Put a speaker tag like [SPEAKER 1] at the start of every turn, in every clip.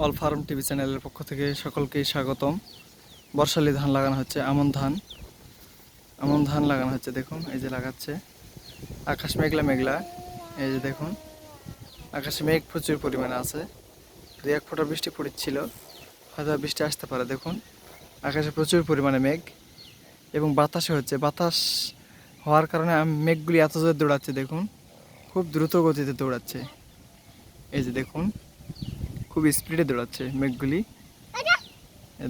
[SPEAKER 1] All farm TV চ্যানেলের পক্ষ থেকে সকলকেই স্বাগতম। বর্ষালি ধান লাগানো হচ্ছে, আমন ধান। আমন ধান লাগানো হচ্ছে, দেখুন, এই যে লাগাচ্ছে। আকাশ মেঘলা মেঘলা, এই যে দেখুন, আকাশে মেঘ প্রচুর পরিমাণে আছে। দু এক ফোঁটা বৃষ্টি পড়েছিল হয়তো বৃষ্টি আসতে পারে, দেখুন। আকাশে প্রচুর পরিমাণে মেঘ এবং বাতাসে হচ্ছে। বাতাস হওয়ার কারণে আম- মেঘগুলি এত জোরে দৌড়াচ্ছে, দেখুন। খুব দ্রুত গতিতে দৌড়াচ্ছে। এই যে দেখুন খুব স্পিডে দৌড়াচ্ছে মেঘগুলি।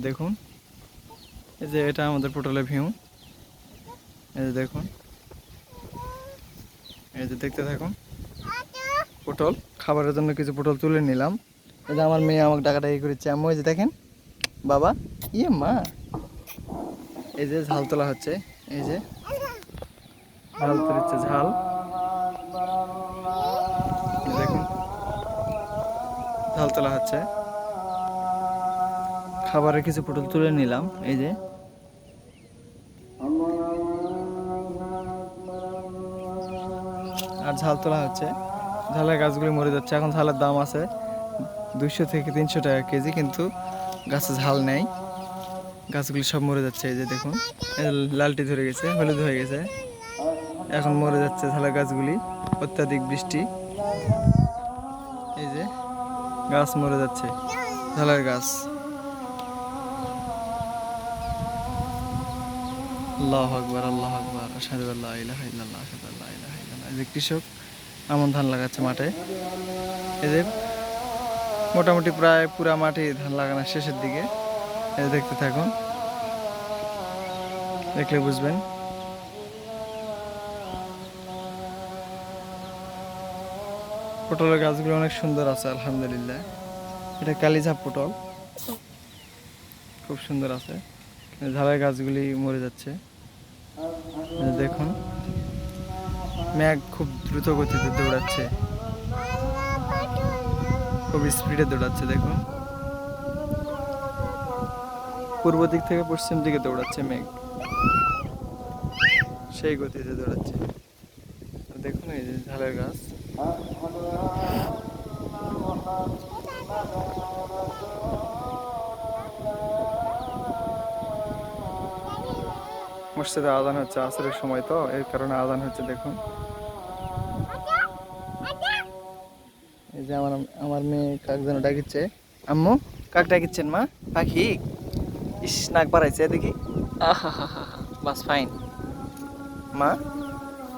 [SPEAKER 1] দেখুন। এই যে এটা আমাদের পটলের ভিউ এই যে দেখুন। এই যে দেখতে থাকুন। পটল খাবারের জন্য কিছু পটল তুলে নিলাম। এই যে আমার মেয়ে আমাকে ডাকাটা ডাকাডাকি করেছে। আম্মু ওই যে দেখেন। বাবা ইয়ে মা। এই যে ঝাল তোলা হচ্ছে। এই যে। ঝাল তুলেছে, ঝাল। ঝাল তোলা হচ্ছে। খাবারের কিছু পটল তুলে নিলাম, এই যে। আর ঝাল তোলা হচ্ছে। ঝালের গাছগুলি মরে যাচ্ছে, এখন ঝালের দাম আছে দুইশো থেকে তিনশো টাকা কেজি, কিন্তু গাছে ঝাল নেই। গাছগুলি সব মরে যাচ্ছে, এই যে দেখুন। লালটি ধরে গেছে, হলুদ হয়ে গেছে। এখন মরে যাচ্ছে ঝালের গাছগুলি, অত্যাধিক বৃষ্টি। গাছ মরে যাচ্ছে, ঝালের গাছ। আল্লাহ আকবার আল্লাহ আকবার। আল্লা ইলাহা ইল্লাল্লাহ আল্লা ইলাহা ইল্লাল্লাহ। এই যে কৃষক, আমন ধান লাগাচ্ছে মাঠে। এদের মোটামুটি প্রায় পুরা মাঠে ধান লাগানোর শেষের দিকে। যে দেখতে থাকুন, দেখলে বুঝবেন। পটলের গাছগুলো অনেক সুন্দর আছে, আলহামদুলিল্লাহ। এটা কালিঝাপ পটল। খুব সুন্দর আছে। ঝালের গাছগুলি মরে যাচ্ছে। দেখুন। মেঘ খুব দ্রুত গতিতে দৌড়াচ্ছে। খুব স্পিডে দৌড়াচ্ছে, দেখুন। পূর্ব দিক থেকে পশ্চিম দিকে দৌড়াচ্ছে মেঘ। সেই গতিতে দৌড়াচ্ছে। দেখুন এই যে ঝালের গাছ। মসজিদে আজান হচ্ছে আসরের সময় তো এর কারণে আজান হচ্ছে দেখুন। এই যে আমার আমার মেয়ে কাক যেন ডাকিচ্ছে। আম্মু কাক ডাকিচ্ছেন মা? পাখি? ইস নাক বাড়াইছে দেখি। আহা বাস ফাইন। মা?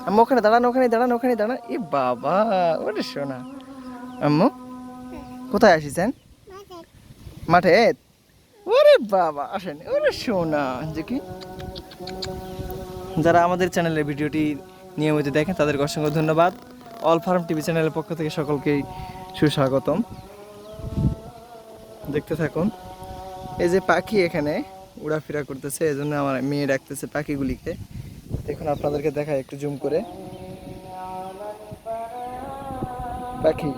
[SPEAKER 1] আম্মু, ওখানে দাঁড়ান ওখানে দাঁড়ান ওখানে দাঁড়ান। এ বাবা, ওরে শোনা আম্মু, কোথায় আসিছেন মাঠে? ওরে বাবা, আসেন। ওরে শোনা যে কি? যারা আমাদের চ্যানেলের ভিডিওটি নিয়মিত দেখেন, তাদেরকে অসংখ্য ধন্যবাদ। অল ফার্ম টিভি চ্যানেলের পক্ষ থেকে সকলকেই সুস্বাগতম। দেখতে থাকুন। এই যে পাখি এখানে উড়াফেরা করতেছে এই জন্য আমার মেয়ে ডাকতেছে পাখিগুলিকে। দেখুন আপনাদেরকে দেখায় একটু জুম করে। পাখি।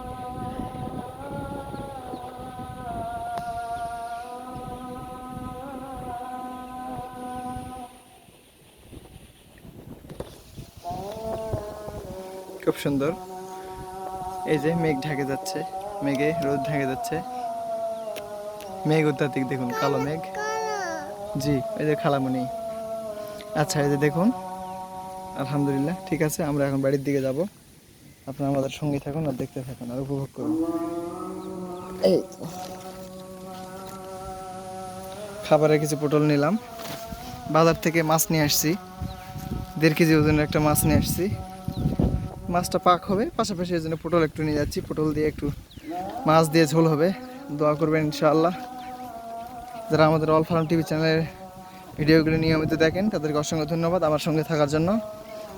[SPEAKER 1] খুব সুন্দর। এই যে মেঘ ঢেকে যাচ্ছে। মেঘে রোদ ঢেকে যাচ্ছে। মেঘ অত্যাধিক দেখুন, কালো মেঘ। জি, এই যে খালামণি আচ্ছা এই যে দেখুন। আলহামদুলিল্লাহ ঠিক আছে আমরা এখন বাড়ির দিকে যাব। আপনারা আমাদের সঙ্গে থাকুন আর দেখতে থাকুন আর উপভোগ করুন। এই তো। খাবারের কিছু পটল নিলাম। বাজার থেকে মাছ নিয়ে আসছি। দেড় কেজি ওজনের একটা মাছ নিয়ে আসছি। মাছটা পাক হবে পাশাপাশি এই জন্য পটল একটু নিয়ে যাচ্ছি। পটল দিয়ে একটু মাছ দিয়ে ঝোল হবে। দোয়া করবেন ইনশাআল্লাহ। যারা আমাদের অল ফার্ম টিভি চ্যানেলের ভিডিওগুলো নিয়মিত দেখেন তাদেরকে অসংখ্য ধন্যবাদ। আমার সঙ্গে থাকার জন্য।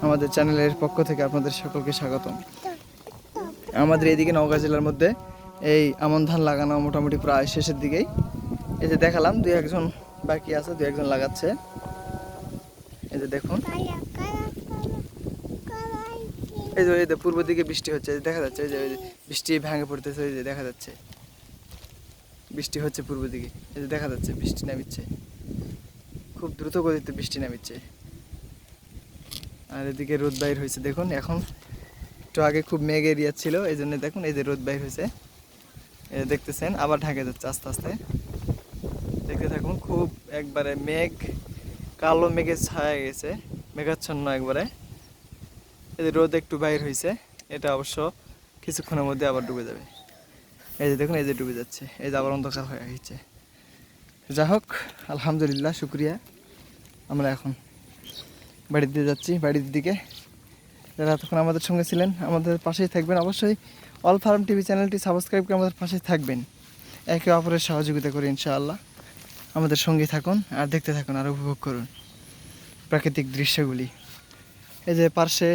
[SPEAKER 1] আমাদের চ্যানেলের পক্ষ থেকে আপনাদের সকলকে স্বাগতম। আমাদের এইদিকে নওগাঁ জেলার মধ্যে এই আমন ধান লাগানো মোটামুটি প্রায় শেষের দিকেই। এই যে দেখালাম, দুই একজন বাকি আছে, দুই একজন লাগাচ্ছে। এই যে দেখুন। এই যে এই যে পূর্ব দিকে বৃষ্টি হচ্ছে দেখা যাচ্ছে এই যে বৃষ্টি ভেঙে পড়তেছে, এই যে দেখা যাচ্ছে। বৃষ্টি হচ্ছে পূর্ব দিকে, এই যে দেখা যাচ্ছে, বৃষ্টি নামিচ্ছে। খুব দ্রুত গতিতে বৃষ্টি নামিচ্ছে। আর এদিকে রোদ বাইর হয়েছে, দেখুন, এখন একটু আগে খুব মেঘ এরিয়া ছিল এই জন্য দেখুন, এই যে রোদ বাইর হয়েছে। দেখতেছেন, আবার ঢাকে যাচ্ছে আস্তে আস্তে। দেখতে থাকুন, খুব একবারে মেঘ, কালো মেঘে ছায়া গেছে, মেঘাচ্ছন্ন একবারে। এই যে রোদ একটু বাইর হয়েছে, এটা অবশ্য কিছুক্ষণের মধ্যে আবার ডুবে যাবে। এই যে দেখুন, এই যে ডুবে যাচ্ছে, এই যে আবার অন্ধকার হয়ে গেছে। যা হোক, আলহামদুলিল্লাহ, শুক্রিয়া। আমরা এখন দিকে যাচ্ছি, বাড়ির দিকে। যারা এতক্ষণ আমাদের সঙ্গে ছিলেন, আমাদের পাশেই থাকবেন। অবশ্যই অল ফার্ম টিভি চ্যানেলটি সাবস্ক্রাইব করে আমাদের পাশেই থাকবেন। একে অপরের সহযোগিতা করি ইনশাআল্লাহ। আমাদের সঙ্গে থাকুন আর দেখতে থাকুন আর উপভোগ করুন প্রাকৃতিক দৃশ্যগুলি। এই যে পার্শ্বে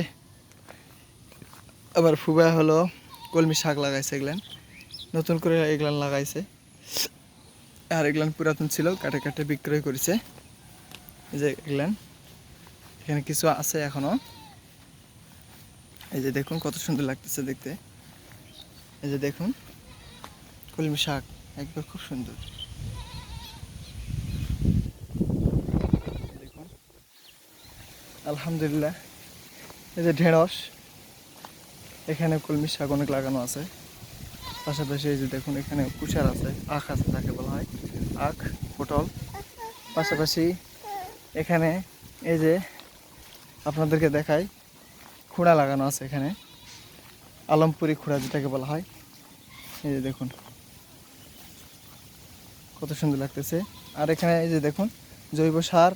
[SPEAKER 1] আবার ফুবা হলো, কলমি শাক লাগাইছে এগুলান। নতুন করে এগুলান লাগাইছে। আর এগুলান পুরাতন ছিল, কাটে কাটে বিক্রয় করেছে। এই যে এগুলান। এখানে কিছু আছে এখনও। এই যে দেখুন কত সুন্দর লাগতেছে দেখতে। এই যে দেখুন, কলমি শাক একবার খুব সুন্দর। দেখুন, আলহামদুলিল্লাহ। এই যে ঢেঁড়স, এখানে কলমি শাক অনেক লাগানো আছে। পাশাপাশি এই যে দেখুন, এখানে কুষার আছে, আখ আছে যাকে বলা হয়। আখ, পটল। পাশাপাশি এখানে এই যে আপনাদেরকে দেখাই। খুঁড়া লাগানো আছে এখানে। আলমপুরি খুঁড়া যেটাকে বলা হয়। এই যে দেখুন। কত সুন্দর লাগতেছে। আর এখানে এই যে দেখুন, জৈব সার,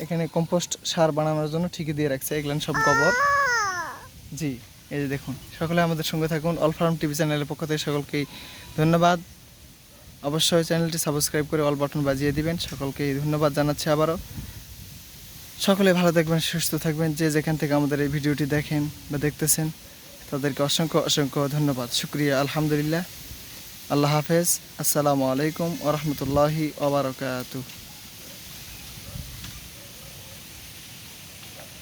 [SPEAKER 1] এখানে কম্পোস্ট সার বানানোর জন্য ঠিকই দিয়ে রাখছে। এগুলো সব গোবর। জি, এই যে দেখুন। সকলে আমাদের সঙ্গে থাকুন। অল ফার্ম টিভি চ্যানেলের পক্ষ থেকে সকলকেই ধন্যবাদ। অবশ্যই চ্যানেলটি সাবস্ক্রাইব করে অল বাটন বাজিয়ে দিবেন। সকলকে ধন্যবাদ জানাচ্ছি আবারও। সকলে ভালো থাকবেন, সুস্থ থাকবেন। যে যেখান থেকে আমাদের এই ভিডিওটি দেখেন বা দেখতেছেন, তাদেরকে অসংখ্য অসংখ্য ধন্যবাদ। শুক্রিয়া, আলহামদুলিল্লাহ। আল্লাহ হাফেজ। আসসালামু আলাইকুম ওরহমতুল্লাহি ওবরাকাতুহ